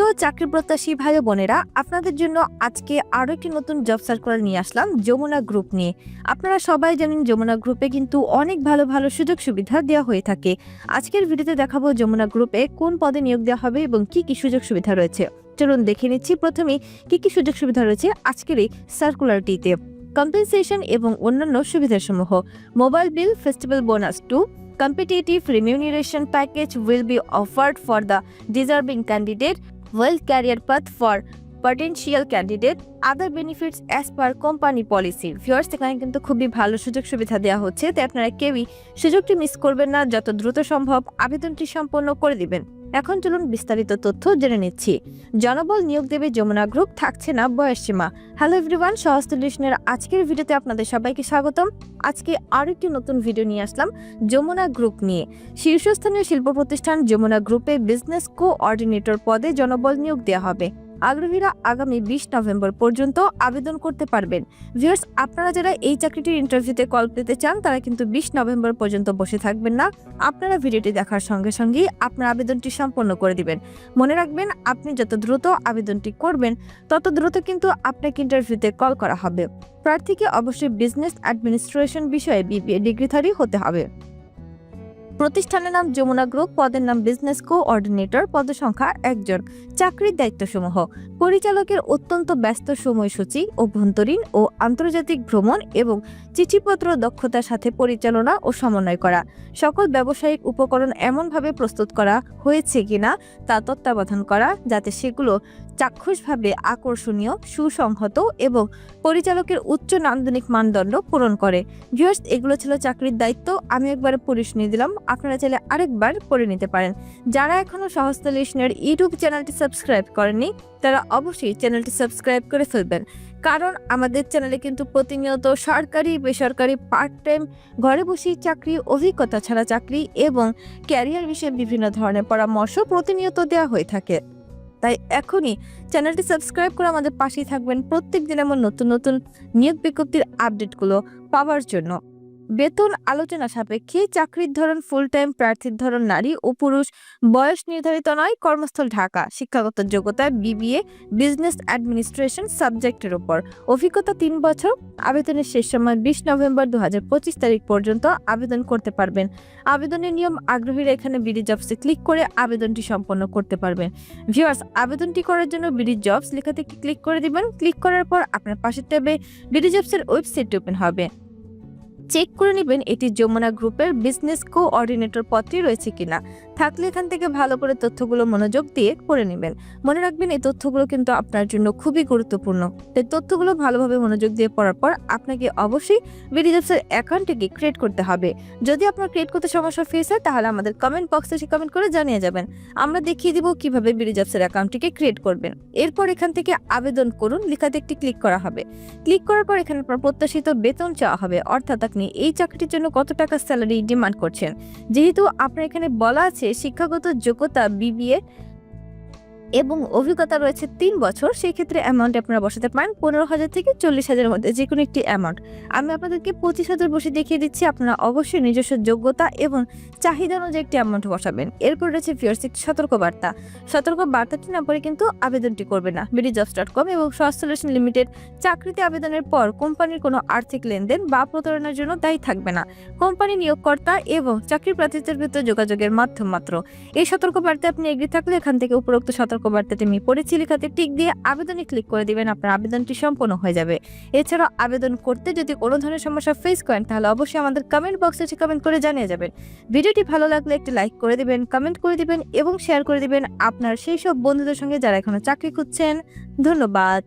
প্রিয় চাকরি প্রত্যাশী ভাই বোনেরা, আপনাদের জন্য আজকে আরও একটি নতুন জব সার্কুলার নিয়ে আসলাম, যমুনা গ্রুপ নিয়ে। আপনারা সবাই জানেন যমুনা গ্রুপে কিন্তু অনেক ভালো ভালো সুযোগ সুবিধা দেওয়া হয়ে থাকে। আজকের ভিডিওতে দেখাবো যমুনা গ্রুপে কোন পদে নিয়োগ দেওয়া হবে এবং কি কি সুযোগ সুবিধা রয়েছে। চলুন দেখে নিচ্ছি প্রথমেই কি কি সুযোগ সুবিধা রয়েছে আজকের এই সার্কুলারটিতে কম্পেনসেশন এবং অন্যান্য সুবিধাসমূহ। Mobile bill festival bonus to competitive remuneration package will be offered for the deserving candidate. Well career path for potential candidate other benefits as per company policy. Viewers এখানে কিন্তু খুবই ভালো সুযোগ সুবিধা দেওয়া হচ্ছে, তাই আপনারা কেউই সুযোগটি মিস করবেন না, যত দ্রুত সম্ভব আবেদনটি সম্পন্ন করে দিবেন। এখন চলুন বিস্তারিত তথ্য জেনে নিচ্ছি। জনবল নিয়োগ দেবে যমুনা গ্রুপ, থাকছে না বয়স সীমা হ্যালো এভরিওয়ান সহস্তেশনের আজকের ভিডিওতে আপনাদের সবাইকে স্বাগতম। আজকে আরও একটি নতুন ভিডিও নিয়ে আসলাম যমুনা গ্রুপ নিয়ে। শীর্ষস্থানীয় শিল্প প্রতিষ্ঠান যমুনা গ্রুপে বিজনেস কোঅর্ডিনেটর পদে জনবল নিয়োগ দেওয়া হবে। আগ্রহীরা আগামী বিশ নভেম্বর পর্যন্ত আবেদন করতে পারবেন। ভিউয়ার্স, আপনারা যারা এই চাকরিটির ইন্টারভিউতে কল পেতে চান, তারা কিন্তু বিশ নভেম্বর পর্যন্ত বসে থাকবেন না। আপনারা ভিডিওটি দেখার সঙ্গে সঙ্গেই আপনার আবেদনটি সম্পন্ন করে দিবেন। মনে রাখবেন, আপনি যত দ্রুত আবেদনটি করবেন, তত দ্রুত কিন্তু আপনাকে ইন্টারভিউতে কল করা হবে। প্রার্থীকে অবশ্যই বিজনেস অ্যাডমিনিস্ট্রেশন বিষয়ে বিবিএ ডিগ্রিধারী হতে হবে। প্রতিষ্ঠানের নাম যমুনা গ্রুপ, পদের নাম বিজনেস কোঅর্ডিনেটর পদ সংখ্যা একজন। চাকরির দায়িত্বসমূহ, পরিচালকের অত্যন্ত ব্যস্ত সময়সূচি, অভ্যন্তরীণ ও আন্তর্জাতিক ভ্রমণ এবং চিঠিপত্র দক্ষতার সাথে পরিচালনা ও সমন্বয় করা। সকল ব্যবসায়িক উপকরণ এমনভাবে প্রস্তুত করা হয়েছে কিনা তা তত্ত্বাবধান করা, যাতে সেগুলো চাক্ষুষভাবে আকর্ষণীয়, সুসংহত এবং পরিচালকের উচ্চ নান্দনিক মানদণ্ড পূরণ করে। ভিউয়ার্স এগুলো ছিল চাকরির দায়িত্ব। আমি একবার পড়ে শুনিয়ে দিলাম। আপনারা চাইলে আরেকবার পড়ে নিতে পারেন। যারা এখনও সহস্ত লিশনের ইউটিউব চ্যানেলটি সাবস্ক্রাইব করেননি, তারা অবশ্যই চ্যানেলটি সাবস্ক্রাইব করে ফেলবেন। কারণ আমাদের চ্যানেলে কিন্তু প্রতিনিয়ত সরকারি, বেসরকারি পার্ট টাইম ঘরে বসেই চাকরি, অভিজ্ঞতা ছাড়া চাকরি এবং ক্যারিয়ার বিষয়ে বিভিন্ন ধরনের পরামর্শ প্রতিনিয়ত দেওয়া হয়ে থাকে। তাই এখনই চ্যানেলটি সাবস্ক্রাইব করে আমাদের পাশেই থাকবেন। প্রত্যেক দিন এমন নতুন নতুন নিয়োগ বিজ্ঞপ্তির আপডেটগুলো পাওয়ার জন্য। বেতন আলোচনা সাপেক্ষে চাকরির ধরন ফুল টাইম প্রার্থীর ধরন নারী ও পুরুষ, বয়স নির্ধারিত নয়, কর্মস্থল ঢাকা। শিক্ষাগত যোগ্যতা বিবিএ বিজনেস অ্যাডমিনিস্ট্রেশন সাবজেক্টের উপর। অভিজ্ঞতা তিন বছর, আবেদনের শেষ সময় বিশ নভেম্বর দু তারিখ পর্যন্ত আবেদন করতে পারবেন। আবেদনের নিয়ম আগ্রহীরা এখানে বিডি জবসে ক্লিক করে আবেদনটি সম্পন্ন করতে পারবেন। ভিউয়ার্স আবেদনটি করার জন্য বিডি জবস লেখাতে ক্লিক করে দিবেন। ক্লিক করার পর আপনার পাশের ট্যাবে বিডি জবসের ওয়েবসাইটটি ওপেন হবে। চেক করে নেবেন এটি যমুনা গ্রুপের বিজনেস কোঅর্ডিনেটর পদটি রয়েছে কিনা। থাকলে এখান থেকে ভালো করে তথ্যগুলো মনোযোগ দিয়ে পড়ে নেবেন। মনে রাখবেন এই তথ্যগুলো কিন্তু আপনার জন্য খুবই গুরুত্বপূর্ণ। তাই তথ্যগুলো ভালোভাবে মনোযোগ দিয়ে পড়ার পর আপনাকে অবশ্যই বিডিজবসের অ্যাকাউন্টটিকে ক্রিয়েট করতে হবে। যদি আপনার ক্রিয়েট করতে সমস্যা ফেস হয়, তাহলে আমাদের কমেন্ট বক্সে সে কমেন্ট করে জানিয়ে যাবেন। আমরা দেখিয়ে দিব কীভাবে বিডিজবসের অ্যাকাউন্টটিকে ক্রিয়েট করবেন। এরপর এখান থেকে আবেদন করুন, লেখাতে একটি ক্লিক করা হবে। ক্লিক করার পর এখানে আপনার প্রত্যাশিত বেতন চাওয়া হবে। অর্থাৎ আপনি এই চাকরির জন্য কত টাকা স্যালারি ডিমান্ড করছেন। যেহেতু আপনার এখানে বলা আছে শিক্ষাগত যোগ্যতা বিবিএ এবং অভিজ্ঞতা রয়েছে তিন বছর সেই ক্ষেত্রে অ্যামাউন্ট আপনারা বসাতে পারেন পনেরো হাজার থেকে চল্লিশ হাজারের মধ্যে যে কোনো একটি অ্যামাউন্ট আমি আপনাদেরকে পঁচিশ হাজার বসে দেখিয়ে দিচ্ছি, আপনারা অবশ্যই নিজস্ব যোগ্যতা এবং চাহিদা অনুযায়ী একটি অ্যামাউন্ট বসাবেন। এরপর রয়েছে ফিয়ার্স একটি সতর্ক বার্তা সতর্ক বার্তাটি না পরে কিন্তু আবেদনটি করবে না। বিডি জবস ডট কম এবং সলিউশন লিমিটেড চাকরিতে আবেদনের পর কোম্পানির কোনো আর্থিক লেনদেন বা প্রতারণার জন্য দায়ী থাকবে না। কোম্পানি নিয়োগকর্তা এবং চাকরি প্রার্থীদের ভিতরে যোগাযোগের মাধ্যম মাত্র। এই সতর্ক বার্তা আপনি এগিয়ে থাকলে এখান থেকে উপরোক্ত সতর্ক বার্তাটি আমি পড়েছি লেখাতে টিক দিয়ে আবেদনে ক্লিক করে দিবেন, আপনার আবেদনটি সম্পন্ন হয়ে যাবে। এছাড়াও আবেদন করতে যদি কোনো ধরনের সমস্যা ফেস করেন, তাহলে অবশ্যই আমাদের কমেন্ট বক্সে এসে কমেন্ট করে জানিয়ে যাবেন। ভিডিওটি ভালো লাগলে একটি লাইক করে দিবেন কমেন্ট করে দিবেন এবং শেয়ার করে দিবেন আপনার সেই সব বন্ধুদের সঙ্গে যারা এখনও চাকরি খুঁজছেন। ধন্যবাদ।